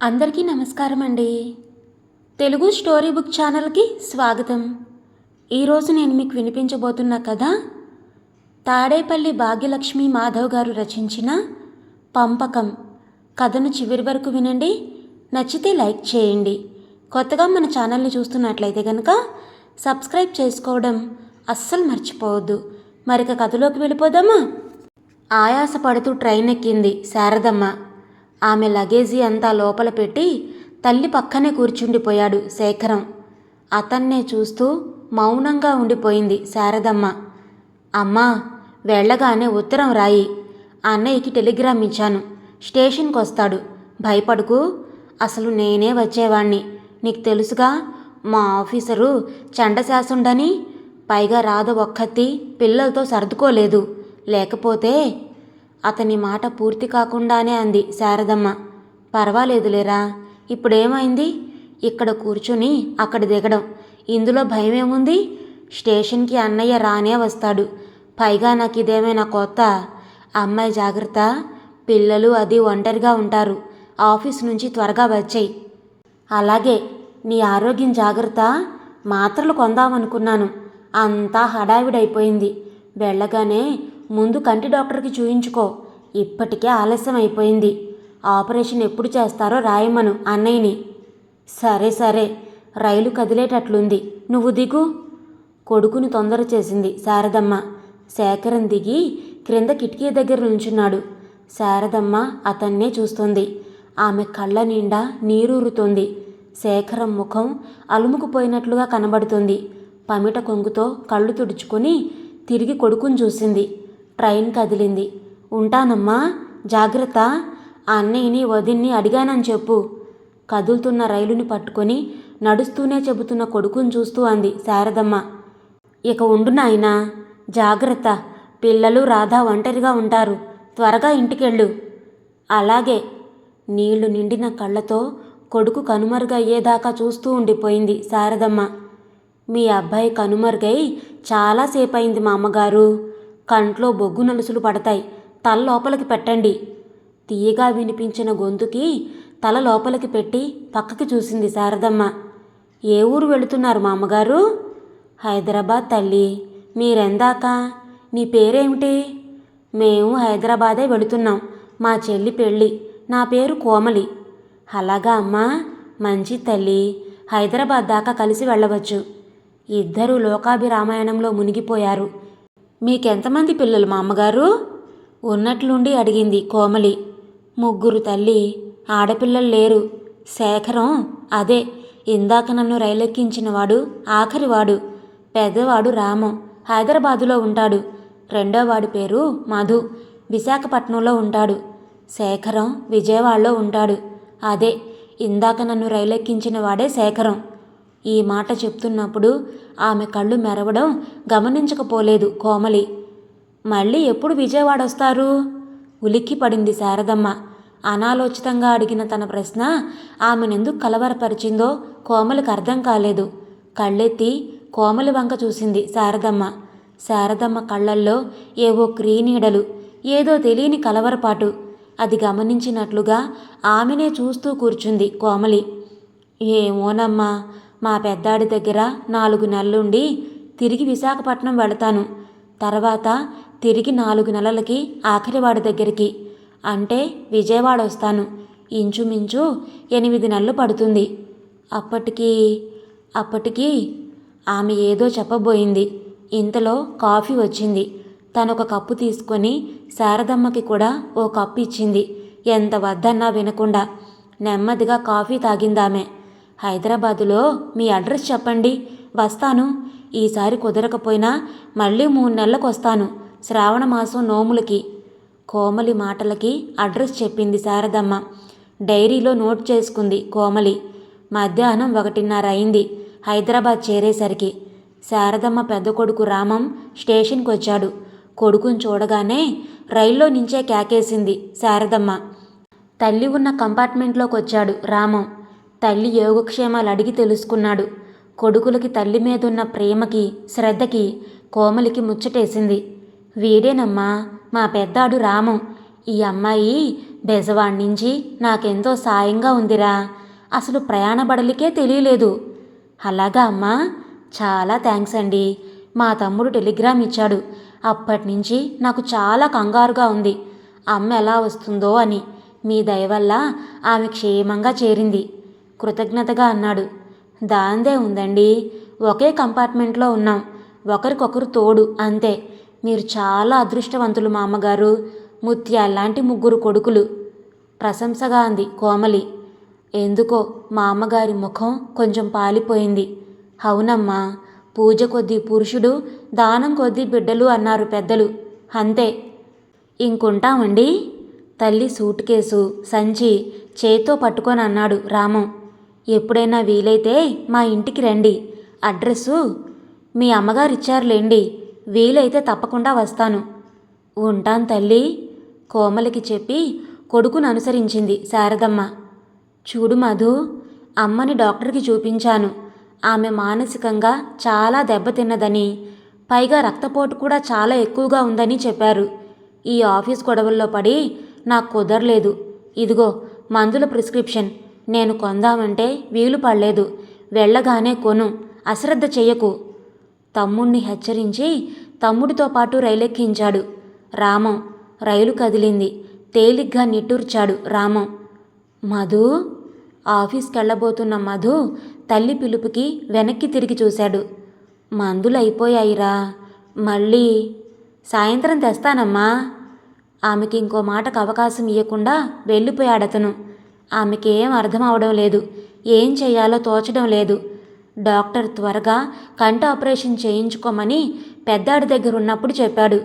అందరికీ నమస్కారం అండి తెలుగు స్టోరీ బుక్ ఛానల్కి స్వాగతం. ఈరోజు నేను మీకు వినిపించబోతున్న కథ తాడేపల్లి భాగ్యలక్ష్మి మాధవ్ గారు రచించిన పంపకం. కథను చివరి వరకు వినండి. నచ్చితే లైక్ చేయండి. కొత్తగా మన ఛానల్ని చూస్తున్నట్లయితే కనుక సబ్స్క్రైబ్ చేసుకోవడం అస్సలు మర్చిపోవద్దు. మరిక కథలోకి వెళ్ళిపోదామా? ఆయాసపడుతూ ట్రైన్ ఎక్కింది శారదమ్మ. ఆమె లగేజీ అంతా లోపల పెట్టి తల్లి పక్కనే కూర్చుండిపోయాడు శేఖరం. అతన్నే చూస్తూ మౌనంగా ఉండిపోయింది శారదమ్మ. అమ్మా వెళ్ళగానే ఉత్తరం రాయి. అన్నయ్యకి టెలిగ్రామ్ ఇచ్చాను. స్టేషన్కి వస్తాడు భయపడుకు అసలు నేనే వచ్చేవాణ్ణి. నీకు తెలుసుగా మా ఆఫీసరు చండశాసుండని పైగా రాధ ఒక్కత్తి పిల్లలతో సర్దుకోలేదు. లేకపోతే అతని మాట పూర్తి కాకుండానే అంది శారదమ్మ. పర్వాలేదులేరా ఇప్పుడేమైంది? ఇక్కడ కూర్చుని అక్కడ దిగడం. ఇందులో భయమేముంది? స్టేషన్కి అన్నయ్య రానే వస్తాడు. పైగా నాకు ఇదేమైనా కొత్త? అమ్మాయి జాగ్రత్త. పిల్లలు అది ఒంటరిగా ఉంటారు. ఆఫీస్ నుంచి త్వరగా వచ్చాయి. అలాగే నీ ఆరోగ్యం జాగ్రత్త. మాత్రలు కొందామనుకున్నాను. అంతా హడావిడైపోయింది. వెళ్ళగానే ముందు కంటి డాక్టర్కి చూయించుకో. ఇప్పటికే ఆలస్యం అయిపోయింది. ఆపరేషన్ ఎప్పుడు చేస్తారో రాయమను అన్నయ్యని. సరే సరే. రైలు కదిలేటట్లుంది. నువ్వు దిగు. కొడుకుని తొందర చేసింది శారదమ్మ. శేఖరం దిగి క్రింద కిటికీ దగ్గర నుంచున్నాడు. శారదమ్మ అతన్నే చూస్తుంది. ఆమె కళ్ళ నిండా నీరూరుతోంది. శేఖరం ముఖం అలుముకుపోయినట్లుగా కనబడుతుంది. పమిట కొంగుతో కళ్ళు తుడుచుకొని తిరిగి కొడుకుని చూసింది. ట్రైన్ కదిలింది. ఉంటానమ్మా జాగ్రత్త. అన్నయ్యని వదిన్ని అడిగానని చెప్పు. కదులుతున్న రైలుని పట్టుకొని నడుస్తూనే చెబుతున్న కొడుకుని చూస్తూ అంది శారదమ్మ. ఇక ఉండు నాయనా జాగ్రత్త. పిల్లలు రాధా ఒంటరిగా ఉంటారు. త్వరగా ఇంటికెళ్ళు. అలాగే. నీళ్ళు నిండిన కళ్ళతో కొడుకు కనుమరుగయ్యేదాకా చూస్తూ ఉండిపోయింది శారదమ్మ. మీ అబ్బాయి కనుమరుగై చాలాసేపయింది మా అమ్మగారు కంట్లో బొగ్గు నలుసులు పడతాయి. తల లోపలికి పెట్టండి. తీయగా వినిపించిన గొంతుకి తల లోపలికి పెట్టి పక్కకి చూసింది శారదమ్మ. ఏ ఊరు వెళుతున్నారు మా అమ్మగారు హైదరాబాద్ తల్లి. మీరెందాక? నీ పేరేమిటి? మేము హైదరాబాదే వెళుతున్నాం. మా చెల్లి పెళ్ళి. నా పేరు కోమలి. అలాగా అమ్మా. మంచి తల్లి. హైదరాబాద్ దాకా కలిసి వెళ్ళవచ్చు. ఇద్దరూ లోకాభిరామాయణంలో మునిగిపోయారు. మీకెంతమంది పిల్లలు మా అమ్మగారు ఉన్నట్లుండి అడిగింది కోమలి. ముగ్గురు తల్లి ఆడపిల్లలు లేరు. శేఖరం అదే ఇందాక నన్ను రైలెక్కించినవాడు ఆఖరివాడు పెద్దవాడు రామం హైదరాబాదులో ఉంటాడు. రెండోవాడి పేరు మధు విశాఖపట్నంలో ఉంటాడు. శేఖరం విజయవాడలో ఉంటాడు. అదే ఇందాక నన్ను రైలెక్కించిన వాడే శేఖరం. ఈ మాట చెప్తున్నప్పుడు ఆమె కళ్ళు మెరవడం గమనించకపోలేదు కోమలి. మళ్ళీ ఎప్పుడు విజయవాడ వస్తారు ఉలిక్కి పడింది శారదమ్మ. అనాలోచితంగా అడిగిన తన ప్రశ్న ఆమెనెందుకు కలవరపరిచిందో కోమలికి అర్థం కాలేదు. కళ్ళెత్తి కోమలి వంక చూసింది శారదమ్మ. శారదమ్మ కళ్ళల్లో ఏవో క్రీనీడలు ఏదో తెలియని కలవరపాటు. అది గమనించినట్లుగా ఆమెనే చూస్తూ కూర్చుంది కోమలి. ఏమోనమ్మా మా పెద్దాడి దగ్గర నాలుగు నెలలుండి తిరిగి విశాఖపట్నం వెళతాను. తర్వాత తిరిగి నాలుగు నెలలకి ఆఖరివాడి దగ్గరికి. అంటే విజయవాడ వస్తాను ఇంచుమించు ఎనిమిది నెలలు పడుతుంది. అప్పటికి అప్పటికి ఆమె ఏదో చెప్పబోయింది. ఇంతలో కాఫీ వచ్చింది. తను ఒక కప్పు తీసుకొని శారదమ్మకి కూడా ఓ కప్పు ఇచ్చింది. ఎంత వద్దన్నా వినకుండా నెమ్మదిగా కాఫీ తాగిందామె. హైదరాబాదులో మీ అడ్రస్ చెప్పండి. వస్తాను. ఈసారి కుదరకపోయినా మళ్ళీ మూడు నెలలకు వస్తాను శ్రావణ మాసం నోములకి. కోమలి మాటలకి అడ్రస్ చెప్పింది శారదమ్మ. డైరీలో నోట్ చేసుకుంది కోమలి. మధ్యాహ్నం ఒకటిన్నర అయింది. హైదరాబాద్ చేరేసరికి శారదమ్మ పెద్ద కొడుకు రామం స్టేషన్కి వచ్చాడు కొడుకుని చూడగానే రైల్లో నుంచే కేకేసింది శారదమ్మ. తల్లి ఉన్న కంపార్ట్మెంట్లోకి వచ్చాడు రామం. తల్లి యోగక్షేమాలు అడిగి తెలుసుకున్నాడు. కొడుకులకి తల్లి మీదున్న ప్రేమకి శ్రద్ధకి కోమలికి ముచ్చటేసింది. వీడేనమ్మా మా పెద్దాడు రామం. ఈ అమ్మాయి బెజవాడి నుంచి నాకెంతో సాయంగా ఉందిరా. అసలు ప్రయాణ బడలికే తెలియలేదు. అలాగా అమ్మా చాలా థ్యాంక్స్ అండి. మా తమ్ముడు టెలిగ్రామ్ ఇచ్చాడు. అప్పటి నుంచి నాకు చాలా కంగారుగా ఉంది. అమ్మ ఎలా వస్తుందో అని. మీ దయ వల్ల ఆమె క్షేమంగా చేరింది. కృతజ్ఞతగా అన్నాడు. దాందే ఉందండి. ఒకే కంపార్ట్మెంట్లో ఉన్నాం. ఒకరికొకరు తోడు అంతే. మీరు చాలా అదృష్టవంతులు మా అమ్మగారు ముత్యాల్లాంటి ముగ్గురు కొడుకులు. ప్రశంసగా అంది కోమలి. ఎందుకో మా అమ్మగారి ముఖం కొంచెం పాలిపోయింది. అవునమ్మా పూజ కొద్దీ పురుషుడు దానం కొద్దీ బిడ్డలు అన్నారు పెద్దలు. అంతే. ఇంకుంటామండి? తల్లి సూట్ కేసు సంచి చేత్తో పట్టుకొని అన్నాడు రామం. ఎప్పుడైనా వీలైతే మా ఇంటికి రండి. అడ్రస్సు మీ అమ్మగారు ఇచ్చారులేండి వీలైతే తప్పకుండా వస్తాను. ఉంటాను తల్లి కోమలికి చెప్పి కొడుకును అనుసరించింది శారదమ్మ. చూడు మధు అమ్మని డాక్టర్కి చూపించాను. ఆమె మానసికంగా చాలా దెబ్బతిన్నదని పైగా రక్తపోటు కూడా చాలా ఎక్కువగా ఉందని చెప్పారు. ఈ ఆఫీస్ గొడవల్లో పడి నాకు కుదరలేదు. ఇదిగో మందుల ప్రిస్క్రిప్షన్. నేను కొందామంటే వీలు పడలేదు. వెళ్ళగానే కొను. అశ్రద్ధ చెయ్యకు తమ్ముణ్ణి హెచ్చరించి తమ్ముడితో పాటు రైలెక్కించాడు. రామం రైలు కదిలింది. తేలిగ్గా నిట్టూర్చాడు రామం. మధు? ఆఫీస్కెళ్ళబోతున్న మధు తల్లి పిలుపుకి వెనక్కి తిరిగి చూశాడు. మందులు అయిపోయాయిరా మళ్ళీ? సాయంత్రం తెస్తానమ్మా. ఆమెకి ఇంకో మాటకు అవకాశం ఇవ్వకుండా వెళ్ళిపోయాడతను. ఆమెకేం అర్థం అవడం లేదు. ఏం చేయాలో తోచడం లేదు. డాక్టర్ త్వరగా కంటి ఆపరేషన్ చేయించుకోమని పెద్దాడి దగ్గర ఉన్నప్పుడు చెప్పాడు.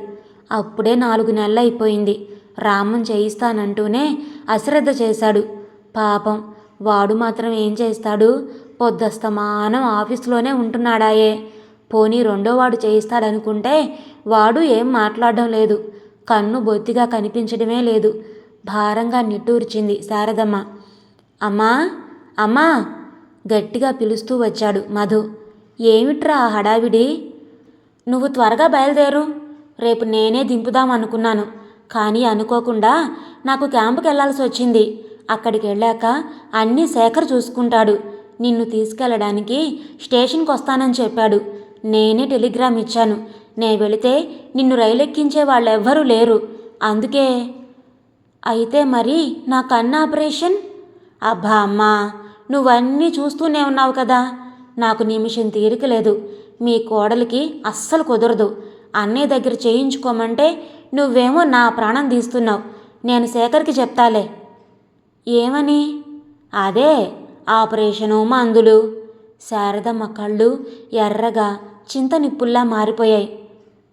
అప్పుడే నాలుగు నెలలు అయిపోయింది రామం చేయిస్తానంటూనే అశ్రద్ధ చేశాడు. పాపం వాడు మాత్రం ఏం చేస్తాడు? పొద్దస్తమానం ఆఫీస్లోనే ఉంటున్నాడాయే. పోనీ రెండో వాడు చేయిస్తాడనుకుంటే వాడు ఏం మాట్లాడడం లేదు. కన్ను బొత్తిగా కనిపించడమే లేదు. భారంగా నిట్టూర్చింది శారదమ్మ. అమ్మా అమ్మా గట్టిగా పిలుస్తూ వచ్చాడు మధు. ఏమిట్రా ఆ హడావిడి? నువ్వు త్వరగా బయలుదేరు. రేపు నేనే దింపుదాం అనుకున్నాను. కానీ అనుకోకుండా నాకు క్యాంపుకి వెళ్ళాల్సి వచ్చింది. అక్కడికి వెళ్ళాక అన్నీ శేఖర్ చూసుకుంటాడు. నిన్ను తీసుకెళ్ళడానికి స్టేషన్కి వస్తానని చెప్పాడు. నేనే టెలిగ్రామ్ ఇచ్చాను. నేను వెళితే నిన్ను రైలెక్కించే వాళ్ళెవ్వరూ లేరు. అందుకే అయితే మరి నా కన్ను ఆపరేషన్? అబ్బా అమ్మా నువ్వన్నీ చూస్తూనే ఉన్నావు కదా. నాకు నిమిషం తీరిక లేదు. మీ కోడలికి అస్సలు కుదరదు. అన్నయ్య దగ్గర చేయించుకోమంటే నువ్వేమో నా ప్రాణం తీస్తున్నావు. నేను శేఖర్కి చెప్తాలే. ఏమని? అదే ఆపరేషను మందులు. శారదమ్మ కళ్ళు ఎర్రగా చింత నిప్పుల్లా మారిపోయాయి.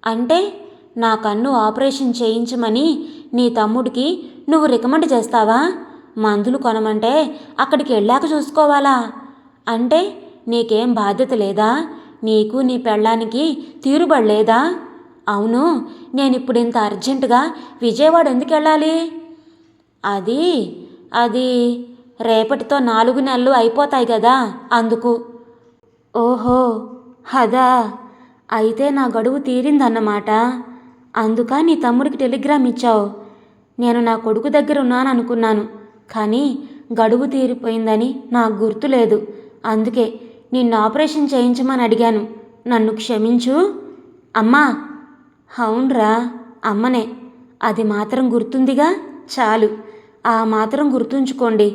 అంటే నా కన్ను ఆపరేషన్ చేయించమని నీ తమ్ముడికి నువ్వు రికమెండ్ చేస్తావా? మందులు కొనమంటే అక్కడికి వెళ్ళాక చూసుకోవాలా? అంటే నీకేం బాధ్యత లేదా? నీకు నీ పెళ్ళానికి తీరుబడలేదా? అవును నేను ఇప్పుడు ఇంత అర్జెంటుగా విజయవాడ ఎందుకు వెళ్ళాలి? అది అది రేపటితో నాలుగు నెలలు అయిపోతాయి కదా అందుకు. ఓహో హదా. అయితే నా గడువు తీరిందన్నమాట. అందుక నీ తమ్ముడికి టెలిగ్రామ్ ఇచ్చావు. నేను నా కొడుకు దగ్గర ఉన్నాను అనుకున్నాను కానీ గడువు తీరిపోయిందని నాకు గుర్తులేదు అందుకే నిన్ను ఆపరేషన్ చేయించమని అడిగాను. నన్ను క్షమించు? అమ్మా! అవునరా అమ్మనే. అది మాత్రం గుర్తుందిగా? చాలు. ఆ మాత్రం గుర్తుంచుకోండి.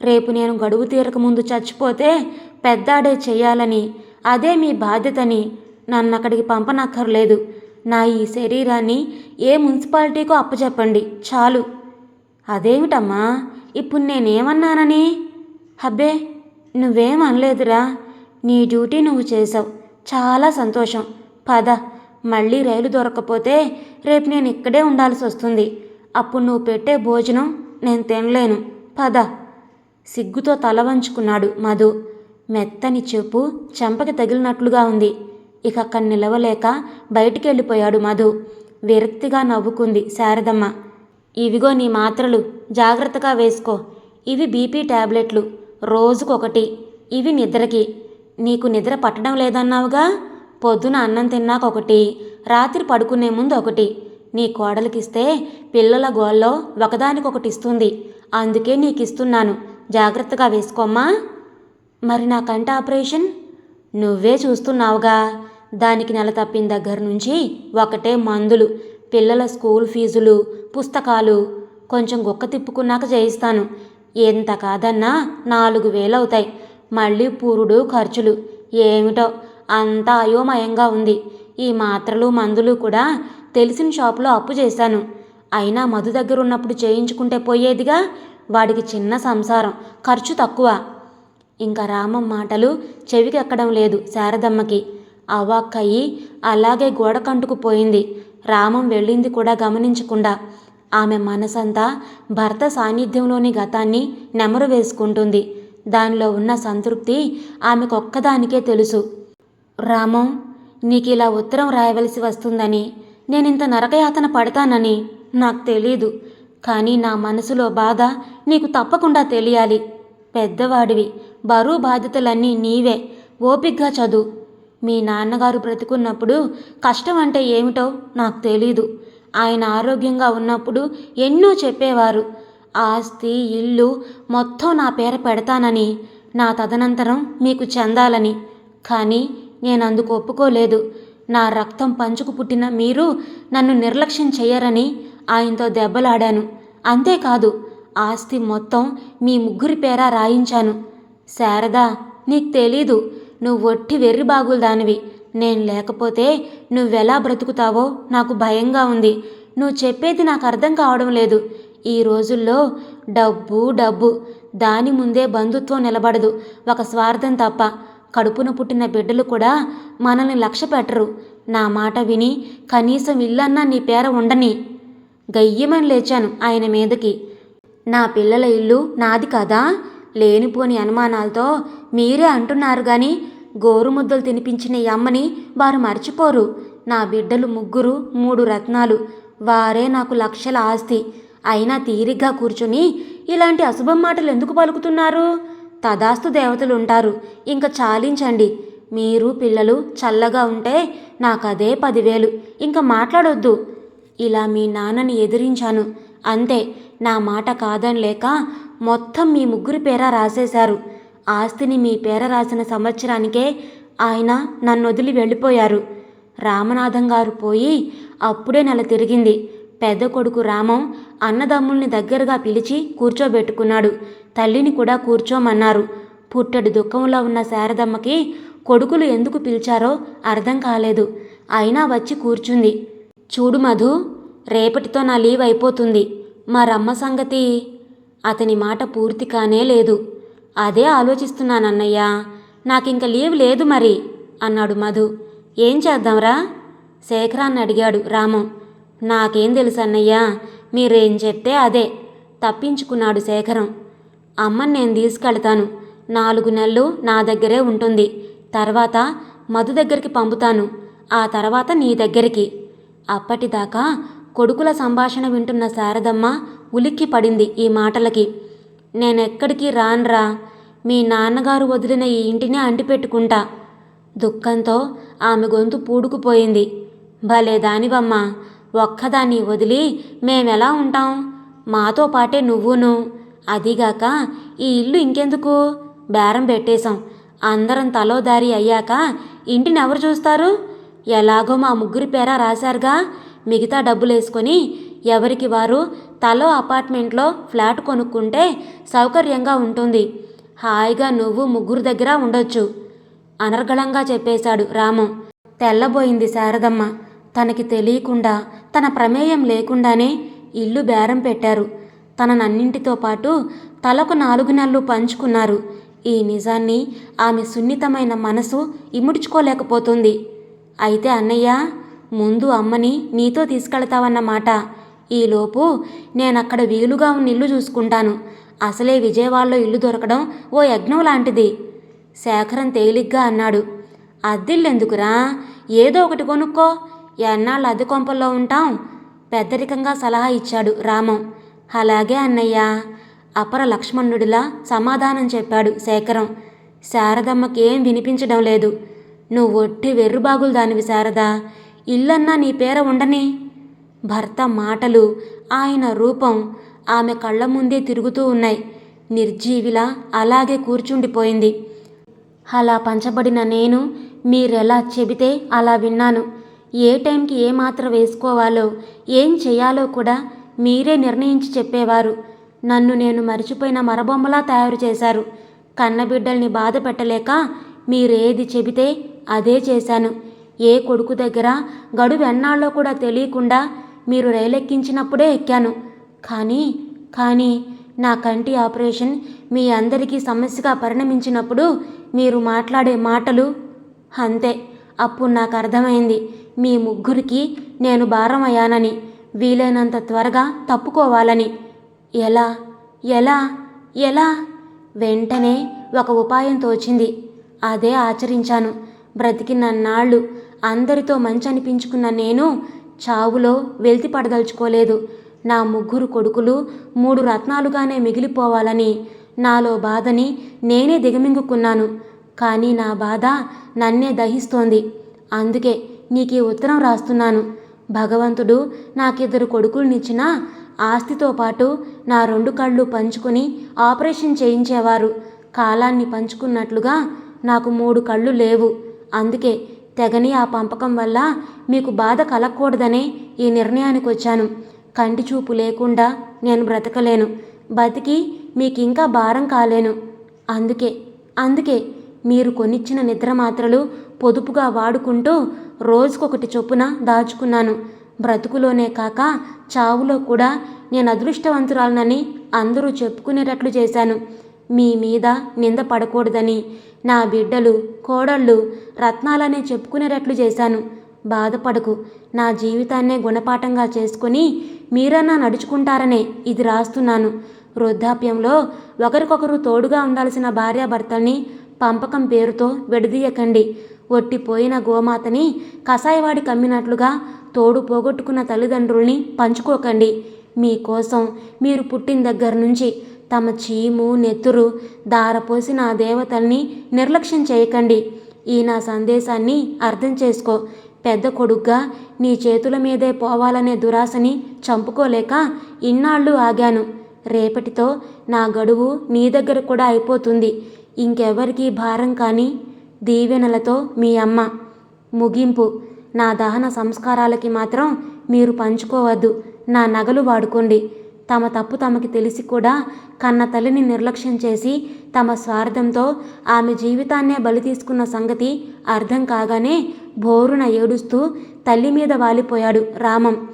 రేపు నేను గడువు తీరక ముందు చచ్చిపోతే పెద్దాడే చేయాలని అదే మీ బాధ్యతని నన్ను అక్కడికి పంపనక్కర్లేదు. నా ఈ శరీరాన్ని ఏ మున్సిపాలిటీకో అప్పచెప్పండి చాలు. అదేమిటమ్మా? ఇప్పుడు నేనేమన్నానని? హబ్బే నువ్వేం అనలేదురా. నీ డ్యూటీ నువ్వు చేసావు చాలా సంతోషం. పద మళ్ళీ రైలు దొరకపోతే రేపు నేను ఇక్కడే ఉండాల్సి వస్తుంది. అప్పుడు నువ్వు పెట్టే భోజనం నేను తినలేను. పద. సిగ్గుతో తల వంచుకున్నాడు మధు. మెత్తని చెప్పు చెంపకి తగిలినట్లుగా ఉంది. ఇక అక్కడ నిలవలేక బయటికి వెళ్ళిపోయాడు మధు. విరక్తిగా నవ్వుకుంది శారదమ్మ. ఇవిగో నీ మాత్రలు జాగ్రత్తగా వేసుకో. ఇవి బీపీ టాబ్లెట్లు రోజుకొకటి. ఇవి నిద్రకి. నీకు నిద్ర పట్టడం లేదన్నావుగా? పొద్దున అన్నం తిన్నాక ఒకటి రాత్రి పడుకునే ముందు ఒకటి. నీ కోడలికిస్తే పిల్లల గోల్లో ఒకదానికొకటి ఇస్తుంది. అందుకే నీకు ఇస్తున్నాను జాగ్రత్తగా వేసుకోమ్మా. మరి నా కంట ఆపరేషన్? నువ్వే చూస్తున్నావుగా. దానికి నెల తప్పిన దగ్గర నుంచి ఒకటే మందులు పిల్లల స్కూల్ ఫీజులు పుస్తకాలు. కొంచెం గుక్క తిప్పుకున్నాక చేయిస్తాను. ఎంత కాదన్నా నాలుగు వేలు అవుతాయి. మళ్ళీ పూరుడు ఖర్చులు. ఏమిటో అంతా అయోమయంగా ఉంది. ఈ మాత్రలు మందులు కూడా తెలిసిన షాపులో అప్పు చేశాను. అయినా మధు దగ్గర ఉన్నప్పుడు చేయించుకుంటే పోయేదిగా? వాడికి చిన్న సంసారం. ఖర్చు తక్కువ. ఇంకా రామం మాటలు చెవికి ఎక్కడం లేదు శారదమ్మకి. అవాక్కయ్యి అలాగే గోడకంటుకుపోయింది రామం వెళ్ళింది కూడా గమనించకుండా. ఆమె మనసంతా భర్త సాన్నిధ్యంలోని గతాన్ని నెమరు వేసుకుంటుంది. దానిలో ఉన్న సంతృప్తి ఆమెకొక్కదానికే తెలుసు. రామం నీకు ఇలా ఉత్తరం రాయవలసి వస్తుందని నేనింత నరకయాతన పడతానని నాకు తెలీదు. కానీ నా మనసులో బాధ నీకు తప్పకుండా తెలియాలి. పెద్దవాడివి. బరువు బాధ్యతలన్నీ నీవే. ఓపిగ్గా చదువు. మీ నాన్నగారు బ్రతికున్నప్పుడు కష్టం అంటే ఏమిటో నాకు తెలీదు. ఆయన ఆరోగ్యంగా ఉన్నప్పుడు ఎన్నో చెప్పేవారు. ఆస్తి ఇల్లు మొత్తం నా పేర పెడతానని నా తదనంతరం మీకు చెందాలని. కానీ నేను అందుకు ఒప్పుకోలేదు. నా రక్తం పంచుకు పుట్టిన మీరు నన్ను నిర్లక్ష్యం చేయరని ఆయనతో దెబ్బలాడాను. అంతేకాదు ఆస్తి మొత్తం మీ ముగ్గురి పేర రాయించాను. శారదా నీకు తెలీదు. నువ్వు ఒట్టి వెర్రి బాగులు దానివి. నేను లేకపోతే నువ్వెలా బ్రతుకుతావో నాకు భయంగా ఉంది. నువ్వు చెప్పేది నాకు అర్థం కావడం లేదు. ఈ రోజుల్లో డబ్బు డబ్బు. దాని ముందే బంధుత్వం నిలబడదు. ఒక స్వార్థం తప్ప. కడుపున పుట్టిన బిడ్డలు కూడా మనల్ని లక్ష్య పెట్టరు. నా మాట విని కనీసం ఇల్లన్నా నీ పేర ఉండని. గయ్యమని లేచాను ఆయన మీదకి. నా పిల్లల ఇల్లు నాది కదా. లేనిపోని అనుమానాలతో మీరే అంటున్నారు కానీ గోరుముద్దలు తినిపించిన ఈ అమ్మని వారు మర్చిపోరు. నా బిడ్డలు ముగ్గురు మూడు రత్నాలు. వారే నాకు లక్షల ఆస్తి. అయినా తీరిగ్గా కూర్చుని ఇలాంటి అశుభం మాటలు ఎందుకు పలుకుతున్నారు? తదాస్తు దేవతలు ఉంటారు ఇంకా చాలించండి. మీరు పిల్లలు చల్లగా ఉంటే నాకదే పదివేలు. ఇంకా మాట్లాడొద్దు. ఇలా మీ నాన్నని ఎదిరించాను. అంతే. నా మాట కాదని లేక మొత్తం మీ ముగ్గురి పేర రాసేశారు. ఆస్తిని మీ పేర రాసిన సంవత్సరానికే ఆయన నన్ను వదిలి వెళ్ళిపోయారు. రామనాథం గారు పోయి అప్పుడే నెల తిరిగింది. పెద్ద కొడుకు రామం అన్నదమ్ముల్ని దగ్గరగా పిలిచి కూర్చోబెట్టుకున్నాడు. తల్లిని కూడా కూర్చోమన్నారు. పుట్టడి దుఃఖంలో ఉన్న శారదమ్మకి కొడుకులు ఎందుకు పిలిచారో అర్థం కాలేదు. అయినా వచ్చి కూర్చుంది. చూడు మధు రేపటితో నా లీవ్ అయిపోతుంది. మరమ్మ సంగతి? అతని మాట పూర్తి కానే లేదు. అదే ఆలోచిస్తున్నానన్నయ్య నాకింక లీవ్ లేదు మరి అన్నాడు మధు. ఏం చేద్దాంరా? శేఖరాన్ని అడిగాడు రామం. నాకేం తెలుసు అన్నయ్యా మీరేం చెప్తే అదే తప్పించుకున్నాడు శేఖరం. అమ్మని నేను తీసుకెళ్తాను. నాలుగు నెలలు నా దగ్గరే ఉంటుంది. తర్వాత మధు దగ్గరికి పంపుతాను. ఆ తర్వాత నీ దగ్గరికి. అప్పటిదాకా కొడుకుల సంభాషణ వింటున్న శారదమ్మ ఉలిక్కి పడింది ఈ మాటలకి. నేనెక్కడికి రాన్రా? మీ నాన్నగారు వదిలిన ఈ ఇంటినే అంటిపెట్టుకుంటా దుఃఖంతో ఆమె గొంతు పూడుకుపోయింది. భలే దానివమ్మా! ఒక్కదాన్ని వదిలి మేమెలా ఉంటాం? మాతో పాటే నువ్వును. అదిగాక ఈ ఇల్లు ఇంకెందుకు? బేరం పెట్టేశాం. అందరం తలో దారి అయ్యాక ఇంటిని ఎవరు చూస్తారు? ఎలాగో మా ముగ్గురి పేర రాశారుగా. మిగతా డబ్బులేసుకొని ఎవరికి వారు తలో అపార్ట్మెంట్లో ఫ్లాట్ కొనుక్కుంటే సౌకర్యంగా ఉంటుంది. హాయిగా నువ్వు ముగ్గురు దగ్గర ఉండొచ్చు. అనర్గళంగా చెప్పేశాడు రాము. తెల్లబోయింది శారదమ్మ. తనకి తెలియకుండా తన ప్రమేయం లేకుండానే ఇల్లు బేరం పెట్టారు. తననన్నింటితో పాటు తలకు నాలుగు నెలలు పంచుకున్నారు. ఈ నిజాన్ని ఆమె సున్నితమైన మనసు ఇముడ్చుకోలేకపోతుంది. అయితే అన్నయ్య ముందు అమ్మని నీతో తీసుకెళ్తావన్నమాట ఈలోపు నేనక్కడ వీలుగా ఉన్న ఇల్లు చూసుకుంటాను. అసలే విజయవాడలో ఇల్లు దొరకడం ఓ యజ్ఞం లాంటిది. శేఖరం తేలిగ్గా అన్నాడు. అద్దిల్లెందుకురా? ఏదో ఒకటి కొనుక్కో. ఎన్నాళ్ళు అద్దె కొంపల్లో ఉంటాం? పెద్దరికంగా సలహా ఇచ్చాడు రామం. అలాగే అన్నయ్య. అపర లక్ష్మణుడిలా సమాధానం చెప్పాడు శేఖరం. శారదమ్మకి ఏం వినిపించడం లేదు. నువ్వు ఒట్టి వెర్రుబాగులు దానివి శారదా. ఇల్లన్నా నీ పేర ఉండని? భర్త మాటలు ఆయన రూపం ఆమె కళ్ళ ముందే తిరుగుతూ ఉన్నాయి. నిర్జీవిలా అలాగే కూర్చుండిపోయింది. అలా పంచబడిన నేను మీరెలా చెబితే అలా విన్నాను. ఏ టైంకి ఏ మాత్ర వేసుకోవాలో ఏం చేయాలో కూడా మీరే నిర్ణయించి చెప్పేవారు. నన్ను నేను మరిచిపోయిన మరబొమ్మలా తయారు చేశారు. కన్నబిడ్డల్ని బాధ పెట్టలేక మీరేది చెబితే అదే చేశాను. ఏ కొడుకు దగ్గర గడువు ఎన్నాళ్ళో కూడా తెలియకుండా మీరు రైలెక్కించినప్పుడే ఎక్కాను. కానీ కానీ నా కంటి ఆపరేషన్ మీ అందరికీ సమస్యగా పరిణమించినప్పుడు మీరు మాట్లాడే మాటలు అంతే. అప్పుడు నాకు అర్థమైంది. మీ ముగ్గురికి నేను భారం అయ్యానని వీలైనంత త్వరగా తప్పుకోవాలని. ఎలా ఎలా ఎలా? వెంటనే ఒక ఉపాయం తోచింది. అదే ఆచరించాను. బ్రతికినన్నాళ్ళు అందరితో మంచి అనిపించుకున్న నేను చావులో వెళ్తి పడదలుచుకోలేదు. నా ముగ్గురు కొడుకులు మూడు రత్నాలుగానే మిగిలిపోవాలని నాలో బాధని నేనే దిగమింగుకున్నాను. కానీ నా బాధ నన్నే దహిస్తోంది. అందుకే నీకు ఈ ఉత్తరం రాస్తున్నాను. భగవంతుడు నాకిద్దరు కొడుకులనిచ్చిన ఆస్తితో పాటు నా రెండు కళ్ళు పంచుకొని ఆపరేషన్ చేయించేవారు. కాలాన్ని పంచుకున్నట్లుగా నాకు మూడు కళ్ళు లేవు. అందుకే తెగని ఆ పంపకం వల్ల మీకు బాధ కలగకూడదనే ఈ నిర్ణయానికి వచ్చాను కంటి చూపు లేకుండా నేను బ్రతకలేను. బతికి మీకు ఇంకా భారం కాలేను. అందుకే అందుకే మీరు కొనిచ్చిన నిద్ర మాత్రలు పొదుపుగా వాడుకుంటూ రోజుకొకటి చొప్పున దాచుకున్నాను. బ్రతుకులోనే కాక చావులో కూడా నేను అదృష్టవంతురాలనని అందరూ చెప్పుకునేటట్లు చేశాను. మీ మీద నింద పడకూడదని. నా బిడ్డలు కోడళ్ళు రత్నాలనే చెప్పుకునేటట్లు చేశాను. బాధపడకు. నా జీవితాన్నే గుణపాఠంగా చేసుకుని మీరన్నా నడుచుకుంటారనే ఇది రాస్తున్నాను. వృద్ధాప్యంలో ఒకరికొకరు తోడుగా ఉండాల్సిన భార్యాభర్తల్ని పంపకం పేరుతో విడదీయకండి. ఒట్టిపోయిన గోమాతని కషాయవాడి కమ్మినట్లుగా తోడు పోగొట్టుకున్న తల్లిదండ్రుల్ని పంచుకోకండి. మీకోసం మీరు పుట్టిన దగ్గర నుంచి తమ చీము నెత్తురు దారపోసి నా దేవతల్ని నిర్లక్ష్యం చేయకండి. ఈ నా సందేశాన్ని అర్థం చేసుకో. పెద్ద కొడుగ్గా నీ చేతుల మీదే పోవాలనే దురాశని చంపుకోలేక ఇన్నాళ్ళు ఆగాను. రేపటితో నా గడువు నీ దగ్గర కూడా అయిపోతుంది. ఇంకెవరికీ భారం కానీ దీవెనలతో మీ అమ్మ. ముగింపు. నా దహన సంస్కారాలకి మాత్రం మీరు పంచుకోవద్దు. నా నగలు వాడుకోండి. తమ తప్పు తమకి తెలిసి కూడా కన్న తల్లిని నిర్లక్ష్యం చేసి తమ స్వార్థంతో ఆమె జీవితాన్నే బలి తీసుకున్న సంగతి అర్థం కాగానే బోరున ఏడుస్తూ తల్లి మీద వాలిపోయాడు రామం.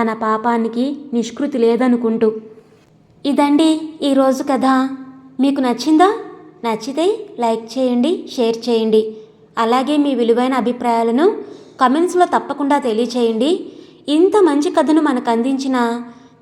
తన పాపానికి నిష్కృతి లేదనుకుంటూ. ఇదండి ఈరోజు కథ. మీకు నచ్చిందా? నచ్చితే లైక్ చేయండి షేర్ చేయండి. అలాగే మీ విలువైన అభిప్రాయాలను కమెంట్స్లో తప్పకుండా తెలియచేయండి. ఇంత మంచి కథను మనకు అందించిన